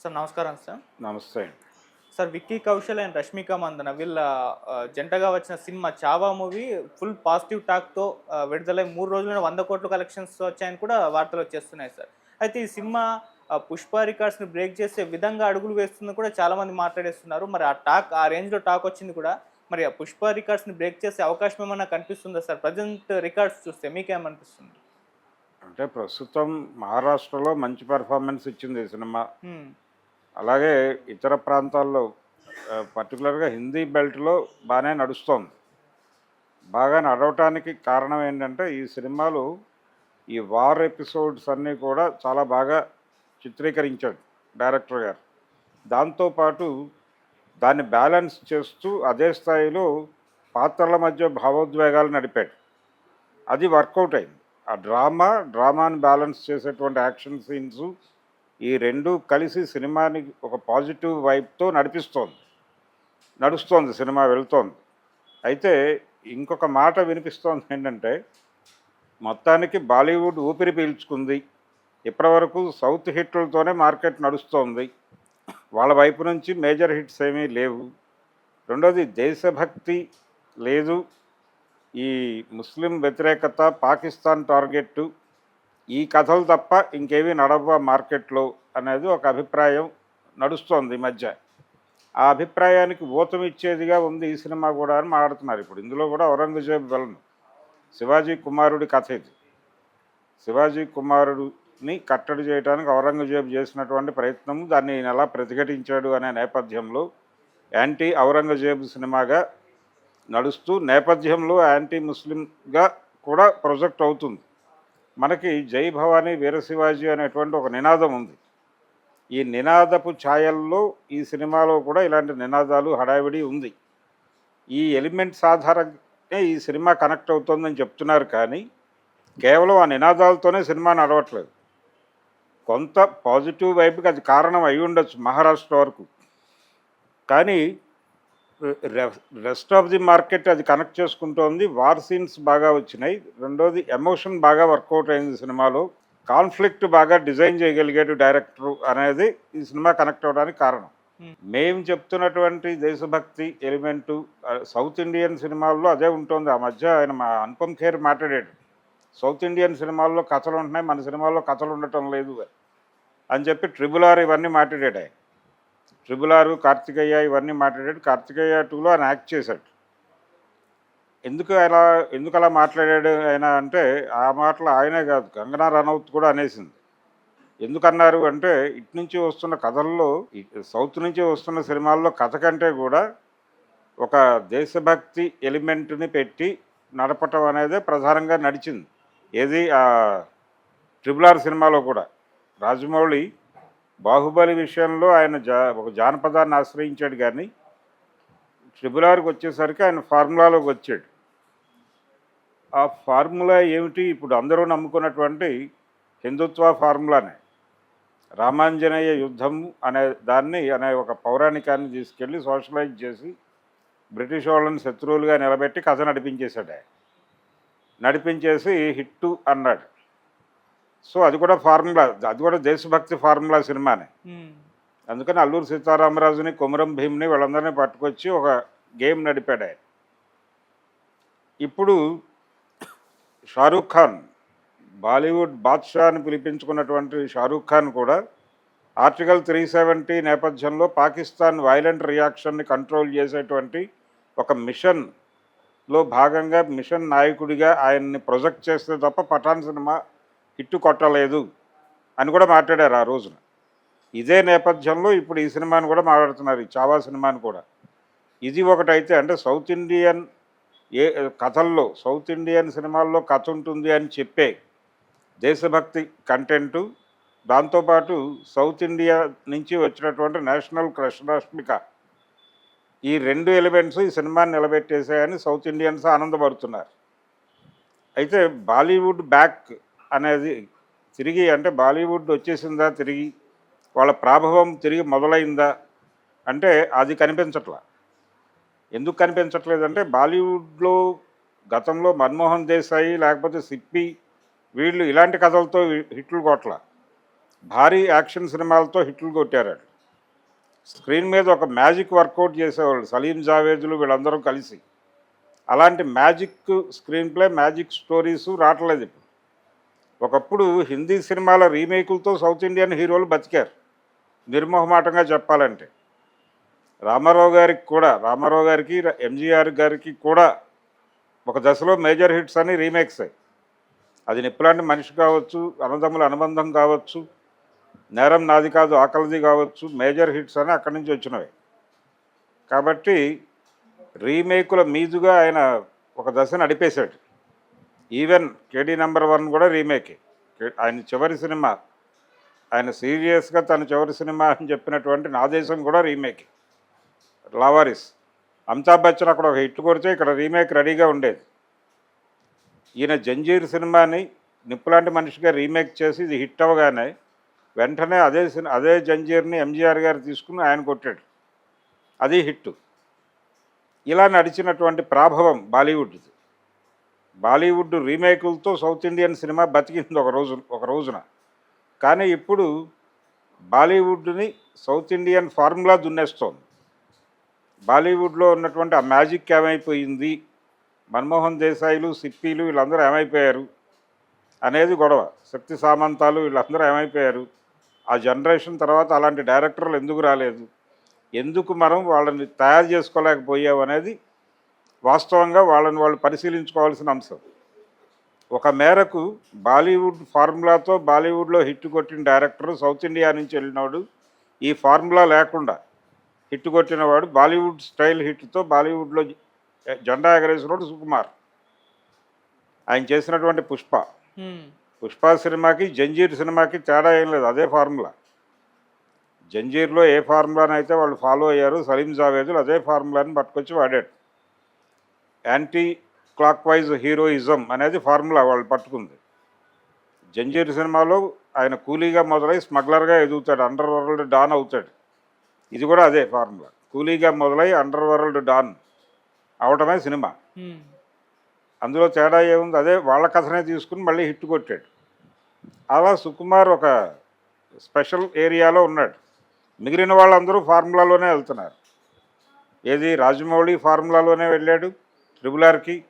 Sir నమస్కారం sir. నమస్తే sir Vicky Kaushal and Rashmika Mandanna వీళ్ళ జంటగా వచ్చిన cinema Chhaava movie full positive టాక్తో విడుదలై మూడు రోజుల్లో వంద కోట్ల కలెక్షన్స్ వచ్చాయని కూడా వార్తలు వచ్చేస్తున్నాయి సార్. అయితే ఈ సినిమా పుష్ప రికార్డ్స్ని బ్రేక్ చేసే విధంగా అడుగులు వేస్తుందని కూడా చాలా మంది మాట్లాడేస్తున్నారు. మరి ఆ టాక్ ఆ రేంజ్లో టాక్ వచ్చింది కూడా మరి ఆ పుష్ప రికార్డ్స్ని బ్రేక్ చేసే అవకాశం ఏమన్నా కనిపిస్తుందా సార్? ప్రజెంట్ రికార్డ్స్ చూస్తే మీకేమనిపిస్తుంది అంటే ప్రస్తుతం మహారాష్ట్రలో మంచి పెర్ఫార్మెన్స్ ఇచ్చింది ఈ సినిమా. అలాగే ఇతర ప్రాంతాల్లో పర్టికులర్గా హిందీ బెల్ట్లో బాగానే నడుస్తోంది. బాగా నడవటానికి కారణం ఏంటంటే ఈ సినిమాలు ఈ వార్ ఎపిసోడ్స్ అన్నీ కూడా చాలా బాగా చిత్రీకరించాడు డైరెక్టర్ గారు. దాంతోపాటు దాన్ని బ్యాలెన్స్ చేస్తూ అదే స్థాయిలో పాత్రల మధ్య భావోద్వేగాలు నడిపాడు. అది వర్కౌట్ అయింది. ఆ డ్రామా డ్రామాని బ్యాలెన్స్ చేసేటువంటి యాక్షన్ సీన్స్ ఈ రెండు కలిసి సినిమాని ఒక పాజిటివ్ వైబ్తో నడిపిస్తోంది. నడుస్తోంది సినిమా వెళ్తోంది. అయితే ఇంకొక మాట వినిపిస్తోంది ఏంటంటే మొత్తానికి బాలీవుడ్ ఊపిరి పీల్చుకుంది. ఇప్పటివరకు సౌత్ హిట్లతోనే మార్కెట్ నడుస్తోంది. వాళ్ళ వైపు నుంచి మేజర్ హిట్స్ ఏమీ లేవు. రెండోది దేశభక్తి లేదు. ఈ ముస్లిం వ్యతిరేకత పాకిస్తాన్ టార్గెట్ ఈ కథలు తప్ప ఇంకేమీ నడవ మార్కెట్లో అనేది ఒక అభిప్రాయం నడుస్తోంది ఈ మధ్య. ఆ అభిప్రాయానికి ఊతం ఇచ్చేదిగా ఉంది ఈ సినిమా కూడా అని మాట్లాడుతున్నారు ఇప్పుడు. ఇందులో కూడా ఔరంగజేబ్ వెళ్ళను. శివాజీ కుమారుడి కథ ఇది. శివాజీ కుమారుడిని కట్టడి చేయడానికి ఔరంగజేబు చేసినటువంటి ప్రయత్నం దాన్ని ఈయన ఎలా ప్రతిఘటించాడు అనే నేపథ్యంలో యాంటీ ఔరంగజేబు సినిమాగా నడుస్తూ నేపథ్యంలో యాంటీ ముస్లింగా కూడా ప్రొజెక్ట్ అవుతుంది. మనకి జై భవానీ వీరశివాజీ అనేటువంటి ఒక నినాదం ఉంది. ఈ నినాదపు ఛాయల్లో ఈ సినిమాలో కూడా ఇలాంటి నినాదాలు హడావిడి ఉంది. ఈ ఎలిమెంట్స్ ఆధారంగా ఈ సినిమా కనెక్ట్ అవుతుందని చెప్తున్నారు కానీ కేవలం ఆ నినాదాలతోనే సినిమా నడవట్లేదు. కొంత పాజిటివ్ వైపుకి అది కారణం అయి ఉండొచ్చు మహారాష్ట్ర వరకు. కానీ రెస్ట్ ఆఫ్ ది మార్కెట్ అది కనెక్ట్ చేసుకుంటోంది. వార్ సీన్స్ బాగా వచ్చినాయి. రెండోది ఎమోషన్ బాగా వర్కౌట్ అయింది సినిమాలో. కాన్ఫ్లిక్ట్ బాగా డిజైన్ చేయగలిగాడు డైరెక్టర్ అనేది ఈ సినిమా కనెక్ట్ అవడానికి కారణం. Hmm. మేము చెప్తున్నటువంటి దేశభక్తి ఎలిమెంటు సౌత్ ఇండియన్ సినిమాల్లో అదే ఉంటుంది. ఆ మధ్య ఆయన మా అనుపమ్ ఖేర్ మాట్లాడాడు. సౌత్ ఇండియన్ సినిమాల్లో కథలు ఉంటున్నాయి. మన సినిమాల్లో కథలు ఉండటం లేదు అని చెప్పి ట్రిబుల్ ఆర్ ఇవన్నీ మాట్లాడాడు ఆయన. ట్రిబుల్ ఆర్ కార్తికయ్య ఇవన్నీ మాట్లాడాడు. కార్తికయ్య టూలో ఆయన యాక్ట్ చేశాడు. ఎందుకు అలా ఎందుకు అలా మాట్లాడాడు ఆయన అంటే ఆ మాటలు ఆయనే కాదు కంగనా రనౌత్ కూడా అనేసింది. ఎందుకన్నారు అంటే ఇటు నుంచి వస్తున్న కథల్లో సౌత్ నుంచి వస్తున్న సినిమాల్లో కథ కంటే కూడా ఒక దేశభక్తి ఎలిమెంట్ని పెట్టి నడపటం అనేది ప్రధానంగా నడిచింది. ఏది? ఆ ట్రిబుల్ ఆర్ సినిమాలో కూడా. రాజమౌళి బాహుబలి విషయంలో ఆయన జా ఒక జానపదాన్ని ఆశ్రయించాడు కానీ ట్రిబుల్ ఆర్కి వచ్చేసరికి ఆయన ఫార్ములాలోకి వచ్చాడు. ఆ ఫార్ములా ఏమిటి? ఇప్పుడు అందరూ నమ్ముకున్నటువంటి హిందుత్వ ఫార్ములానే. రామాంజనేయ యుద్ధం అనే దాన్ని అనే ఒక పౌరాణికాన్ని తీసుకెళ్ళి సోషలైజ్ చేసి బ్రిటిష్ వాళ్ళని శత్రువులుగా నిలబెట్టి కథ నడిపించేశాడు ఆయన. నడిపించేసి హిట్టు అన్నాడు. సో అది కూడా ఫార్ములా అది కూడా దేశభక్తి ఫార్ములా సినిమానే. అందుకని అల్లూరు సీతారామరాజుని కొమరం భీమ్ని వీళ్ళందరినీ పట్టుకొచ్చి ఒక గేమ్ నడిపాడు ఆయన ఇప్పుడు షారూఖ్ ఖాన్ బాలీవుడ్ బాద్షా అని పిలిపించుకున్నటువంటి షారూఖ్ ఖాన్ కూడా ఆర్టికల్ త్రీ సెవెంటీ నేపథ్యంలో పాకిస్తాన్ వైలెంట్ రియాక్షన్ని కంట్రోల్ చేసేటువంటి ఒక మిషన్లో భాగంగా మిషన్ నాయకుడిగా ఆయన్ని ప్రొజెక్ట్ చేస్తే తప్ప పఠాన్ సినిమా హిట్టు కొట్టలేదు అని కూడా మాట్లాడారు ఆ రోజున. ఇదే నేపథ్యంలో ఇప్పుడు ఈ సినిమాని కూడా మాట్లాడుతున్నారు ఈ చావా సినిమాని కూడా. ఇది ఒకటైతే అంటే సౌత్ ఇండియన్ ఏ కథల్లో సౌత్ ఇండియన్ సినిమాల్లో కథ ఉంటుంది అని చెప్పే దేశభక్తి కంటెంటు దాంతోపాటు సౌత్ ఇండియా నుంచి వచ్చినటువంటి నేషనల్ క్రష్ రష్మిక ఈ రెండు ఎలిమెంట్స్ ఈ సినిమాని నిలబెట్టేసాయని సౌత్ ఇండియన్స్ ఆనందపడుతున్నారు. అయితే బాలీవుడ్ బ్యాక్ అనేది తిరిగి అంటే బాలీవుడ్ వచ్చేసిందా తిరిగి వాళ్ళ ప్రాభవం తిరిగి మొదలైందా అంటే అది కనిపించట్లా. ఎందుకు కనిపించట్లేదంటే బాలీవుడ్లో గతంలో మన్మోహన్ దేశాయి లేకపోతే సిప్పి వీళ్ళు ఇలాంటి కథలతో హిట్లు కొట్ల భారీ యాక్షన్ సినిమాలతో హిట్లు కొట్టారు స్క్రీన్ మీద ఒక మ్యాజిక్ వర్కౌట్ చేసేవాళ్ళు సలీం జావేదులు వీళ్ళందరూ కలిసి. అలాంటి magic screenplay magic stories రావట్లేదు ఇప్పుడు. ఒకప్పుడు హిందీ సినిమాల రీమేకులతో సౌత్ ఇండియన్ హీరోలు బతికారు. నిర్మోహమాటంగా చెప్పాలంటే. రామారావు గారికి కూడా రామారావు గారికి ఎంజీఆర్ గారికి కూడా ఒక దశలో మేజర్ హిట్స్ అని రీమేక్స్ అయ్యి అది నిప్పులాంటి మనిషి కావచ్చు అన్నదమ్ముల అనుబంధం కావచ్చు నేరం నాది కాదు ఆకలిది కావచ్చు మేజర్ హిట్స్ అని అక్కడి నుంచి వచ్చినవి. కాబట్టి రీమేకుల మీదుగా ఆయన ఒక దశ నడిపేశాడు. ఈవెన్ కేడీ నెంబర్ వన్ కూడా రీమేకే. ఆయన చివరి సినిమా. ఆయన సీరియస్గా తన చివరి సినిమా అని చెప్పినటువంటి నా దేశం కూడా రీమేక్. లావారిస్. అమితాబ్ బచ్చన్ అక్కడ ఒక హిట్ కొడితే ఇక్కడ రీమేక్ రెడీగా ఉండేది. ఈయన జంజీర్ సినిమాని నిప్పులాంటి మనిషిగా రీమేక్ చేసి ఇది హిట్ అవ్వగానే వెంటనే అదే సినిమా అదే జంజీర్ని ఎంజీఆర్ గారు తీసుకుని ఆయన కొట్టాడు. అది హిట్ ఇలా నడిచినటువంటి ప్రాభవం బాలీవుడ్ది. బాలీవుడ్ రీమేకులతో సౌత్ ఇండియన్ సినిమా బతికింది ఒక రోజు ఒక రోజున. కానీ ఇప్పుడు బాలీవుడ్ని సౌత్ ఇండియన్ ఫార్ములా దున్నేస్తోంది. బాలీవుడ్లో ఉన్నటువంటి ఆ మ్యాజిక్ ఏమైపోయింది? మన్మోహన్ దేశాయిలు సిప్పిలు వీళ్ళందరూ ఏమైపోయారు? అనేది గొడవ. శక్తి సామంతాలు వీళ్ళందరూ ఏమైపోయారు? ఆ జనరేషన్ తర్వాత అలాంటి డైరెక్టర్లు ఎందుకు రాలేదు? ఎందుకు మనం వాళ్ళని తయారు చేసుకోలేకపోయావు అనేది వాస్తవంగా వాళ్ళని వాళ్ళు పరిశీలించుకోవాల్సిన అంశం. ఒక మేరకు బాలీవుడ్ ఫార్ములాతో బాలీవుడ్లో హిట్ కొట్టిన డైరెక్టర్ సౌత్ ఇండియా నుంచి వెళ్ళినవాడు ఈ ఫార్ములా లేకుండా హిట్ కొట్టినవాడు బాలీవుడ్ స్టైల్ హిట్తో బాలీవుడ్లో జెండా ఎగరేసినవాడు సుకుమార్. ఆయన చేసినటువంటి పుష్ప. పుష్ప సినిమాకి జంజీర్ సినిమాకి తేడా ఏం లేదు అదే ఫార్ములా. జంజీర్లో ఏ ఫార్ములాని అయితే వాళ్ళు ఫాలో అయ్యారు సలీం జావేదులు అదే ఫార్ములాని పట్టుకొచ్చి వాడాడు. యాంటీ క్లాక్ వైజ్ హీరోయిజం అనేది ఫార్ములా వాళ్ళు పట్టుకుంది. జంజీర్ సినిమాలో ఆయన కూలీగా మొదలై స్మగ్లర్గా ఎదుగుతాడు అండర్ వరల్డ్ డాన్ అవుతాడు. ఇది కూడా అదే ఫార్ములా కూలీగా మొదలై అండర్ వరల్డ్ డాన్ అవటమే సినిమా. అందులో తేడా ఏముంది? అదే వాళ్ళ కథనే తీసుకుని మళ్ళీ హిట్ కొట్టాడు. అలా సుకుమార్ ఒక స్పెషల్ ఏరియాలో ఉన్నాడు. మిగిలిన వాళ్ళందరూ ఫార్ములాలోనే వెళ్తున్నారు. ఏది? రాజమౌళి ఫార్ములాలోనే వెళ్ళాడు. ట్రిబుల్ ఆర్కి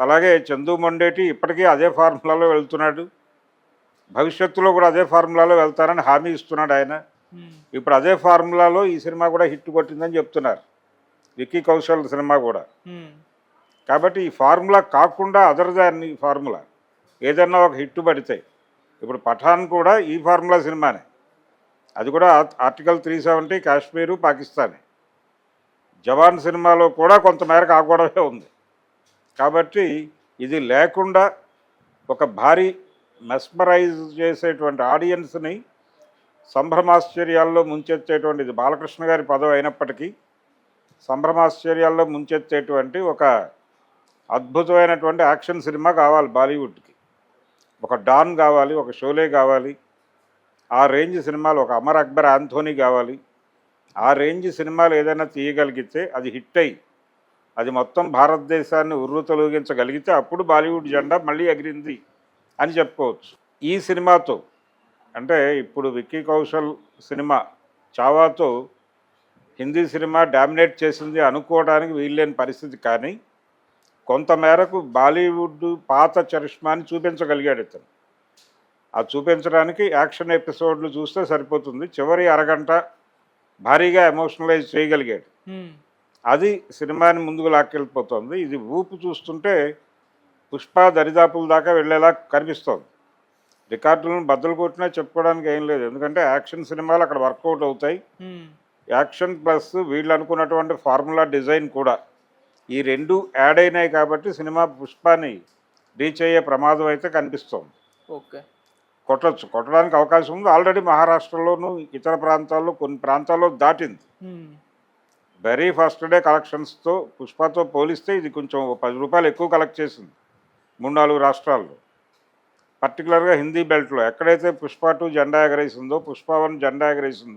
అలాగే చందు మొండేటి ఇప్పటికీ అదే ఫార్ములాలో వెళ్తున్నాడు. భవిష్యత్తులో కూడా అదే ఫార్ములాలో వెళ్తారని హామీ ఇస్తున్నాడు ఆయన. హ్మ్. ఇప్పుడు అదే ఫార్ములాలో ఈ సినిమా కూడా హిట్ కొట్టిందని చెప్తున్నారు. విక్కీ కౌశల్ సినిమా కూడా. హ్మ్. కాబట్టి ఈ ఫార్ములా కాకుండా అదర్ దాన్ ఈ ఫార్ములా. ఏదన్నా ఒక హిట్ పడితే. ఇప్పుడు పఠాన్ కూడా ఈ ఫార్ములా సినిమానే. అది కూడా art- article three seventy Kashmir పాకిస్తానే. Jawan సినిమాలో కూడా కొంతమేరకు ఆ గొడవే ఉంది. కాబట్టి ఇది లేకుండా ఒక భారీ మెస్మరైజ్ చేసేటువంటి ఆడియన్స్ని సంభ్రమాశ్చర్యాల్లో ముంచెత్తేటువంటి ఇది బాలకృష్ణ గారి పదవి అయినప్పటికీ సంభ్రమాశ్చర్యాల్లో ముంచెత్తేటువంటి ఒక అద్భుతమైనటువంటి యాక్షన్ సినిమా కావాలి బాలీవుడ్కి. ఒక డాన్ కావాలి ఒక షోలే కావాలి ఆ రేంజ్ సినిమాలు ఒక అమర్ అక్బర్ ఆంథోనీ కావాలి ఆ రేంజ్ సినిమాలు ఏదైనా తీయగలిగితే అది హిట్ అయ్యి అది మొత్తం భారతదేశాన్ని ఉర్రు తొలగించగలిగితే అప్పుడు బాలీవుడ్ జెండా మళ్ళీ ఎగిరింది అని చెప్పుకోవచ్చు. ఈ సినిమాతో అంటే ఇప్పుడు విక్కీ కౌశల్ సినిమా చావాతో హిందీ సినిమా డామినేట్ చేసింది అనుకోవడానికి వీల్లేని పరిస్థితి కానీ కొంతమేరకు బాలీవుడ్ పాత చరిష్మాని చూపించగలిగాడు ఇతను. ఆ చూపించడానికి యాక్షన్ ఎపిసోడ్లు చూస్తే సరిపోతుంది. చివరి అరగంట భారీగా ఎమోషనలైజ్ చేయగలిగాడు. అది సినిమాని ముందుకు లాక్కెళ్ళిపోతుంది. ఇది ఊపు చూస్తుంటే పుష్ప దరిదాపుల దాకా వెళ్ళేలా కనిపిస్తోంది. రికార్డులను బద్దలు కొట్టినా చెప్పుకోవడానికి ఏం లేదు. ఎందుకంటే యాక్షన్ సినిమాలు అక్కడ వర్కౌట్ అవుతాయి. యాక్షన్ ప్లస్ వీళ్ళు అనుకున్నటువంటి ఫార్ములా డిజైన్ కూడా ఈ రెండు యాడ్ అయినాయి కాబట్టి సినిమా పుష్పాన్ని రీచ్ అయ్యే ప్రమాదం అయితే కనిపిస్తోంది. ఓకే. కొట్టచ్చు. కొట్టడానికి అవకాశం ఉంది. ఆల్రెడీ మహారాష్ట్రలోను ఇతర ప్రాంతాల్లో కొన్ని ప్రాంతాల్లో దాటింది. వెరీ ఫస్ట్ డే కలెక్షన్స్తో పుష్పతో పోలిస్తే ఇది కొంచెం పది రూపాయలు ఎక్కువ కలెక్ట్ చేసింది. మూడు నాలుగు రాష్ట్రాల్లో. పర్టికులర్గా హిందీ బెల్ట్లో ఎక్కడైతే పుష్ప టూ జెండా ఎగరేసిందో పుష్ప వన్ జెండా ఎగరేసిందో